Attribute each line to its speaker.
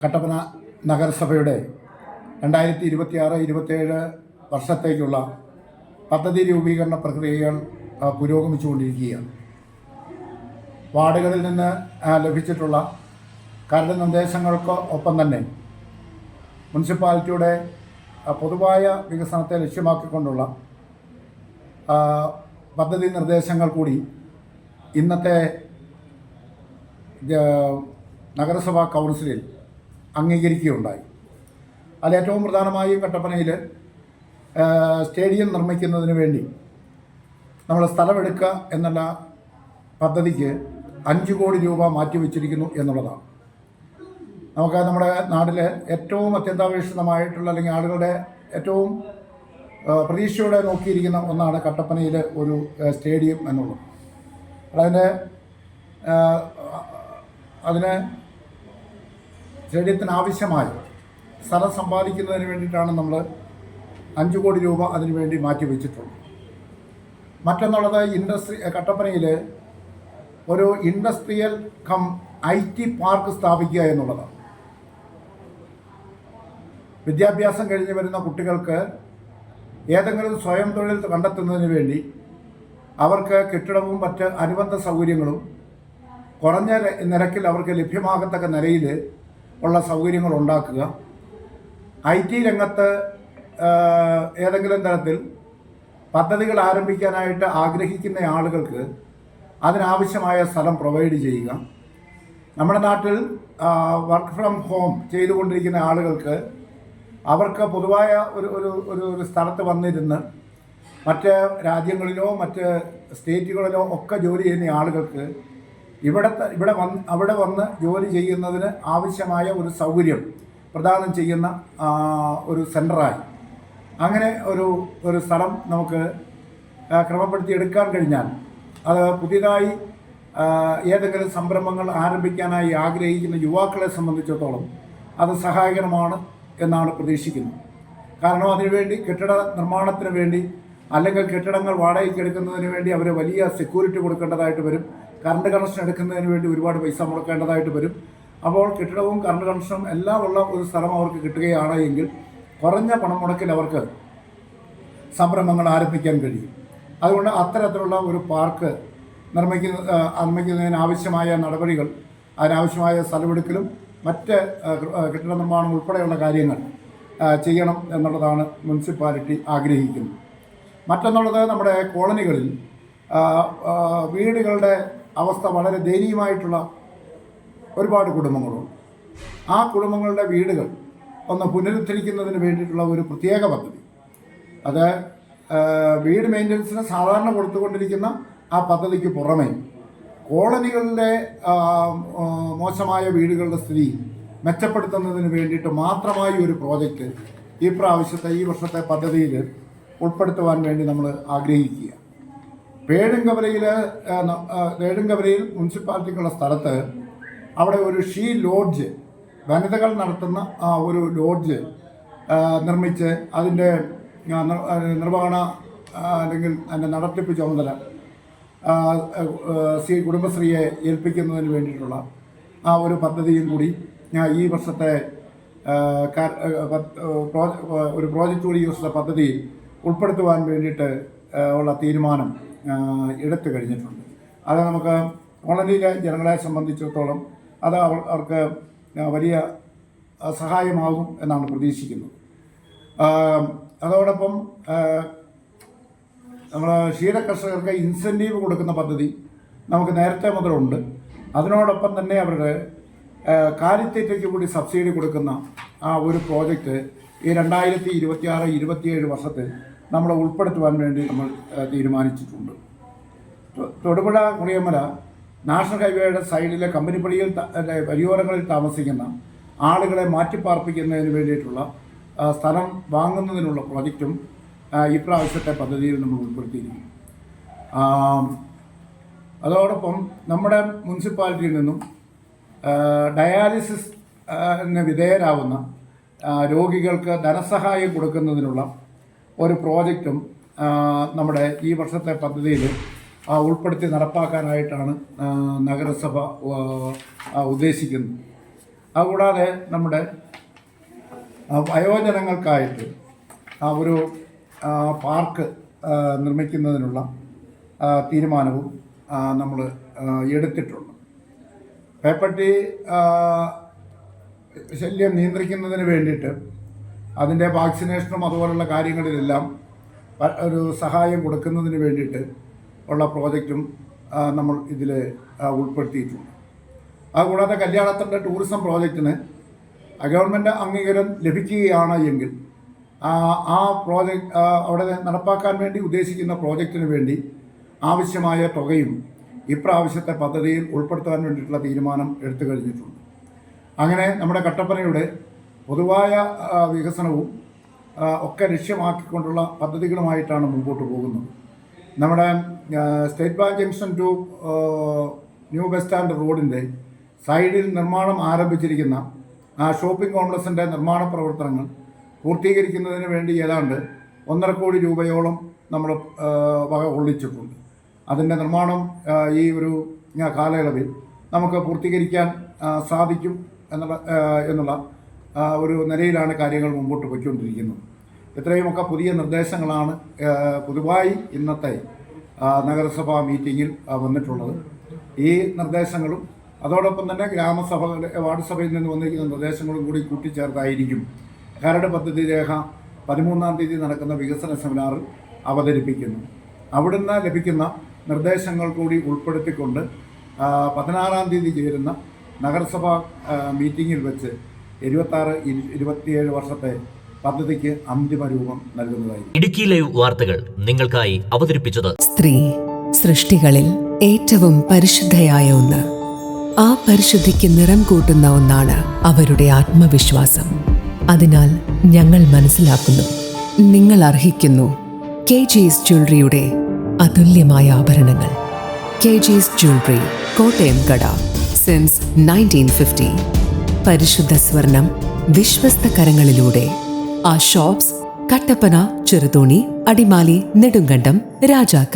Speaker 1: കട്ടപ്പന നഗരസഭയുടെ രണ്ടായിരത്തി ഇരുപത്തിയാറ് ഇരുപത്തേഴ് വർഷത്തേക്കുള്ള പദ്ധതി രൂപീകരണ പ്രക്രിയകൾ പുരോഗമിച്ചുകൊണ്ടിരിക്കുകയാണ്. വാർഡുകളിൽ നിന്ന് ലഭിച്ചിട്ടുള്ള കരട് നിർദ്ദേശങ്ങൾക്ക് ഒപ്പം തന്നെ മുനിസിപ്പാലിറ്റിയുടെ പൊതുവായ വികസനത്തെ ലക്ഷ്യമാക്കിക്കൊണ്ടുള്ള പദ്ധതി നിർദ്ദേശങ്ങൾ കൂടി ഇന്നത്തെ നഗരസഭാ കൗൺസിലിൽ അംഗീകരിക്കുകയുണ്ടായി. അതിൽ ഏറ്റവും പ്രധാനമായും കട്ടപ്പനയിൽ സ്റ്റേഡിയം നിർമ്മിക്കുന്നതിന് വേണ്ടി നമ്മൾ സ്ഥലമെടുക്കുക എന്നുള്ള പദ്ധതിക്ക് അഞ്ച് കോടി രൂപ മാറ്റിവെച്ചിരിക്കുന്നു എന്നുള്ളതാണ്. നമുക്ക് നമ്മുടെ നാട്ടിലെ ഏറ്റവും അത്യന്താപേക്ഷിതമായിട്ടുള്ള അല്ലെങ്കിൽ ആളുകളുടെ ഏറ്റവും പ്രതീക്ഷയോടെ നോക്കിയിരിക്കുന്ന ഒന്നാണ് കട്ടപ്പനയിൽ ഒരു സ്റ്റേഡിയം എന്നുള്ളത്. അതിന്റെ അതിന് സ്റ്റേഡിയത്തിന് ആവശ്യമായ സ്ഥലം സമ്പാദിക്കുന്നതിന് വേണ്ടിയിട്ടാണ് നമ്മൾ അഞ്ച് കോടി രൂപ അതിനു വേണ്ടി മാറ്റിവെച്ചിട്ടുള്ളത് മറ്റൊന്നുള്ളത് ഇൻഡസ്ട്രി കട്ടപ്പനയിൽ ഒരു industrial cum I T park സ്ഥാപിക്കുക എന്നുള്ളതാണ്. വിദ്യാഭ്യാസം കഴിഞ്ഞ് വരുന്ന കുട്ടികൾക്ക് ഏതെങ്കിലും സ്വയം തൊഴിൽ കണ്ടെത്തുന്നതിന് വേണ്ടി അവർക്ക് കെട്ടിടവും മറ്റ് അനുബന്ധ സൗകര്യങ്ങളും കുറഞ്ഞ നിരക്കിൽ അവർക്ക് ലഭ്യമാകത്തക്ക നിലയിൽ ഉള്ള സൗകര്യങ്ങൾ ഉണ്ടാക്കുക. ഐ ടി രംഗത്ത് ഏതെങ്കിലും തരത്തിൽ പദ്ധതികൾ ആരംഭിക്കാനായിട്ട് ആഗ്രഹിക്കുന്ന ആളുകൾക്ക് അതിനാവശ്യമായ സ്ഥലം പ്രൊവൈഡ് ചെയ്യുക. നമ്മുടെ നാട്ടിൽ വർക്ക് ഫ്രം ഹോം ചെയ്തുകൊണ്ടിരിക്കുന്ന ആളുകൾക്ക് അവർക്ക് പൊതുവായ ഒരു ഒരു ഒരു ഒരു സ്ഥലത്ത് വന്നിരുന്ന് മറ്റ് രാജ്യങ്ങളിലോ മറ്റ് സ്റ്റേറ്റുകളിലോ ഒക്കെ ജോലി ചെയ്യുന്ന ആളുകൾക്ക് ഇവിടത്തെ ഇവിടെ വന്ന് അവിടെ വന്ന് ജോലി ചെയ്യുന്നതിന് ആവശ്യമായ ഒരു സൗകര്യം പ്രദാനം ചെയ്യുന്ന ഒരു സെന്ററായി അങ്ങനെ ഒരു ഒരു സ്ഥലം നമുക്ക് ക്രമപ്പെടുത്തി എടുക്കാൻ കഴിഞ്ഞാൽ അത് പുതിയതായി ഏതെങ്കിലും സംരംഭങ്ങൾ ആരംഭിക്കാനായി ആഗ്രഹിക്കുന്ന യുവാക്കളെ സംബന്ധിച്ചിടത്തോളം അത് സഹായകരമാണ് എന്നാണ് പ്രതീക്ഷിക്കുന്നത് കാരണം അതിനുവേണ്ടി കെട്ടിട നിർമ്മാണത്തിന് വേണ്ടി അല്ലെങ്കിൽ കെട്ടിടങ്ങൾ വാടകയ്ക്ക് എടുക്കുന്നതിന് വേണ്ടി അവർ വലിയ സെക്യൂരിറ്റി കൊടുക്കേണ്ടതായിട്ട് വരും. കറണ്ട് കണക്ഷൻ എടുക്കുന്നതിന് വേണ്ടി ഒരുപാട് പൈസ മുടക്കേണ്ടതായിട്ട് വരും. അപ്പോൾ കെട്ടിടവും കറണ്ട് കണക്ഷനും എല്ലാം ഉള്ള ഒരു സ്ഥലം അവർക്ക് കിട്ടുകയാണ് എങ്കിൽ കുറഞ്ഞ പണം മുടക്കിൽ അവർക്ക് സംരംഭങ്ങൾ ആരംഭിക്കാൻ കഴിയും. അതുകൊണ്ട് അത്തരത്തിലുള്ള ഒരു പാർക്ക് നിർമ്മിക്കുന്ന നിർമ്മിക്കുന്നതിനാവശ്യമായ നടപടികൾ അതിനാവശ്യമായ സ്ഥലമെടുക്കലും മറ്റ് കെട്ടിട നിർമ്മാണം ഉൾപ്പെടെയുള്ള കാര്യങ്ങൾ ചെയ്യണം എന്നുള്ളതാണ് മുനിസിപ്പാലിറ്റി ആഗ്രഹിക്കുന്നത്. മറ്റൊന്നുള്ളത് നമ്മുടെ കോളനികളിൽ വീടുകളുടെ അവസ്ഥ വളരെ ദയനീയമായിട്ടുള്ള ഒരുപാട് കുടുംബങ്ങളുണ്ട്. ആ കുടുംബങ്ങളുടെ വീടുകൾ ഒന്ന് പുനരുദ്ധരിക്കുന്നതിന് വേണ്ടിയിട്ടുള്ള ഒരു പ്രത്യേക പദ്ധതി. അത് വീട് മെയിന്റനൻസിന് സാധാരണ കൊടുത്തുകൊണ്ടിരിക്കുന്ന ആ പദ്ധതിക്ക് പുറമേ കോളനികളിലെ മോശമായ വീടുകളുടെ സ്ഥിതി മെച്ചപ്പെടുത്തുന്നതിന് വേണ്ടിയിട്ട് മാത്രമായി ഒരു പ്രോജക്റ്റ് ഈ പ്രാവശ്യത്തെ ഈ വർഷത്തെ പദ്ധതിയിൽ ഉൾപ്പെടുത്തുവാൻ വേണ്ടി നമ്മൾ ആഗ്രഹിക്കുക. പേഴുങ്കവലയിൽ പേഴുങ്കവലയിൽ മുനിസിപ്പാലിറ്റിക്കുള്ള സ്ഥലത്ത് അവിടെ ഒരു ഷീ ലോഡ്ജ് വനിതകൾ നടത്തുന്ന ഒരു ലോഡ്ജ് നിർമ്മിച്ച് അതിന്റെ നിർവഹണ അല്ലെങ്കിൽ അതിന്റെ നടത്തിപ്പ് ചുമതല സി കുടുംബശ്രീയെ ഏൽപ്പിക്കുന്നതിന് വേണ്ടിയിട്ടുള്ള ആ ഒരു പദ്ധതിയും കൂടി ഞാൻ ഈ വർഷത്തെ ഒരു പ്രോജക്റ്റ് കൂടി ഈ വർഷത്തെ പദ്ധതിയിൽ ഉൾപ്പെടുത്തുവാൻ വേണ്ടിയിട്ട് ഉള്ള തീരുമാനം എടുത്തു കഴിഞ്ഞിട്ടുണ്ട്. അത് നമുക്ക് കോളനിയിലെ ജനങ്ങളെ സംബന്ധിച്ചിടത്തോളം അത് അവർ- അവർക്ക് വലിയ സഹായമാകും എന്നാണ് പ്രതീക്ഷിക്കുന്നത്. അതോടൊപ്പം നമ്മൾ ക്ഷീര കർഷകർക്ക് ഇൻസെന്റീവ് കൊടുക്കുന്ന പദ്ധതി നമുക്ക് നേരത്തെ മുതലുണ്ട്. അതിനോടൊപ്പം തന്നെ അവരുടെ കാലിത്തേറ്റയ്ക്ക് കൂടി സബ്സിഡി കൊടുക്കുന്ന ആ ഒരു പ്രോജക്റ്റ് ഈ രണ്ടായിരത്തി ഇരുപത്തി ആറ് ഇരുപത്തിയേഴ് വർഷത്തിൽ നമ്മൾ ഉൾപ്പെടുത്തുവാൻ വേണ്ടി നമ്മൾ തീരുമാനിച്ചിട്ടുണ്ട്. തൊടുപുഴ കുറിയമ്മല നാഷണൽ ഹൈവേയുടെ സൈഡിലെ കമ്പനിപ്പടിയിൽ പരിയോരങ്ങളിൽ താമസിക്കുന്ന ആളുകളെ മാറ്റിപ്പാർപ്പിക്കുന്നതിന് വേണ്ടിയിട്ടുള്ള സ്ഥലം വാങ്ങുന്നതിനുള്ള പ്രോജക്റ്റും ഇപ്രാവശ്യത്തെ പദ്ധതിയിൽ നമ്മൾ ഉൾപ്പെടുത്തിയിരിക്കും അതോടൊപ്പം നമ്മുടെ മുനിസിപ്പാലിറ്റിയിൽ നിന്നും ഡയാലിസിസ് വിധേയരാവുന്ന രോഗികൾക്ക് ധനസഹായം കൊടുക്കുന്നതിനുള്ള ഒരു പ്രോജക്റ്റും നമ്മുടെ ഈ വർഷത്തെ പദ്ധതിയിൽ ഉൾപ്പെടുത്തി നടപ്പാക്കാനായിട്ടാണ് നഗരസഭ ഉദ്ദേശിക്കുന്നത്. അതുകൂടാതെ നമ്മുടെ വയോജനങ്ങൾക്കായിട്ട് ഒരു പാർക്ക് നിർമ്മിക്കുന്നതിനുള്ള തീരുമാനവും നമ്മൾ എടുത്തിട്ടുണ്ട്. പേപ്പട്ടി ശല്യം നിയന്ത്രിക്കുന്നതിന് വേണ്ടിയിട്ട് അതിന്റെ വാക്സിനേഷനും അതുപോലുള്ള കാര്യങ്ങളിലെല്ലാം ഒരു സഹായം കൊടുക്കുന്നതിന് വേണ്ടിയിട്ട് ഉള്ള പ്രോജക്റ്റും നമ്മൾ ഇതിൽ ഉൾപ്പെടുത്തിയിട്ടുണ്ട്. അതുകൂടാതെ കല്യാണത്തിന്റെ ടൂറിസം പ്രോജക്റ്റിന് ഗവൺമെന്റ് അംഗീകാരം ലഭിക്കുകയാണ് എങ്കിൽ ആ പ്രോജക്റ്റ് അവിടെ നടപ്പാക്കാൻ വേണ്ടി ഉദ്ദേശിക്കുന്ന പ്രോജക്റ്റിന് വേണ്ടി ആവശ്യമായ തുകയും ഇപ്രാവശ്യത്തെ പദ്ധതിയിൽ ഉൾപ്പെടുത്താൻ വേണ്ടിയിട്ടുള്ള തീരുമാനം എടുത്തു കഴിഞ്ഞിട്ടുണ്ട്. അങ്ങനെ നമ്മുടെ കട്ടപ്പനയുടെ പൊതുവായ വികസനവും ഒക്കെ ലക്ഷ്യമാക്കിക്കൊണ്ടുള്ള പദ്ധതികളുമായിട്ടാണ് മുമ്പോട്ട് പോകുന്നത്. നമ്മുടെ state bank junction to new bus stand റോഡിന്റെ സൈഡിൽ നിർമ്മാണം ആരംഭിച്ചിരിക്കുന്ന ആ ഷോപ്പിംഗ് കോംപ്ലക്സിന്റെ നിർമ്മാണ പ്രവർത്തനങ്ങൾ പൂർത്തീകരിക്കുന്നതിന് വേണ്ടി ഏതാണ്ട് ഒന്നര കോടി രൂപയോളം നമ്മൾ വക കൊള്ളിച്ചിട്ടുണ്ട്. അതിന്റെ നിർമ്മാണം ഈ ഒരു കാലയളവിൽ നമുക്ക് പൂർത്തീകരിക്കാൻ സാധിക്കും എന്നുള്ള എന്നുള്ള ഒരു നിലയിലാണ് കാര്യങ്ങൾ മുമ്പോട്ട് പോയിക്കൊണ്ടിരിക്കുന്നത്. ഇത്രയുമൊക്കെ പുതിയ നിർദ്ദേശങ്ങളാണ് പൊതുവായി ഇന്നത്തെ നഗരസഭാ മീറ്റിങ്ങിൽ വന്നിട്ടുള്ളത്. ഈ നിർദ്ദേശങ്ങളും അതോടൊപ്പം തന്നെ ഗ്രാമസഭ വാർഡ് സഭയിൽ നിന്ന് വന്നിരിക്കുന്ന നിർദ്ദേശങ്ങളും കൂടി കൂട്ടിച്ചേർത്തായിരിക്കും. കരട് പദ്ധതി രേഖ പതിമൂന്നാം തീയതി നടക്കുന്ന വികസന സെമിനാറിൽ അവതരിപ്പിക്കുന്നു. അവിടുന്ന് ലഭിക്കുന്ന നിർദ്ദേശങ്ങൾ കൂടി ഉൾപ്പെടുത്തിക്കൊണ്ട് പതിനാറാം തീയതി ചേരുന്ന നഗരസഭാ മീറ്റിങ്ങിൽ വെച്ച് ഇരുപത്താറ് ഇരു- ഇരുപത്തിയേഴ് വർഷത്തെ പദ്ധതിക്ക് അന്തിമ രൂപം നൽകുന്നതായി
Speaker 2: ഇടുക്കി ലൈവ് വാർത്തകൾ നിങ്ങൾക്കായി അവതരിപ്പിച്ചത്
Speaker 3: സ്ത്രീ സൃഷ്ടികളിൽ ഏറ്റവും പരിശുദ്ധയായ ഒന്ന്. ആ പരിശുദ്ധിക്ക് നിറം കൂട്ടുന്ന ഒന്നാണ് അവരുടെ ആത്മവിശ്വാസം. അതിനാൽ ഞങ്ങൾ മനസ്സിലാക്കുന്നു നിങ്ങൾ അർഹിക്കുന്നു കെ ജിസ് ജ്വല്ലറിയുടെ അതുല്യമായ ആഭരണങ്ങൾ. കെ ജിസ് ജ്വല്ലറി കോട്ടയം കട സിൻസ് നയന്റീൻ ഫിഫ്റ്റി. പരിശുദ്ധ സ്വർണം വിശ്വസ്ത കരങ്ങളിലൂടെ. ആ ഷോപ്സ് കട്ടപ്പന ചെറുതോണി അടിമാലി നെടുങ്കണ്ടം രാജാക്ക.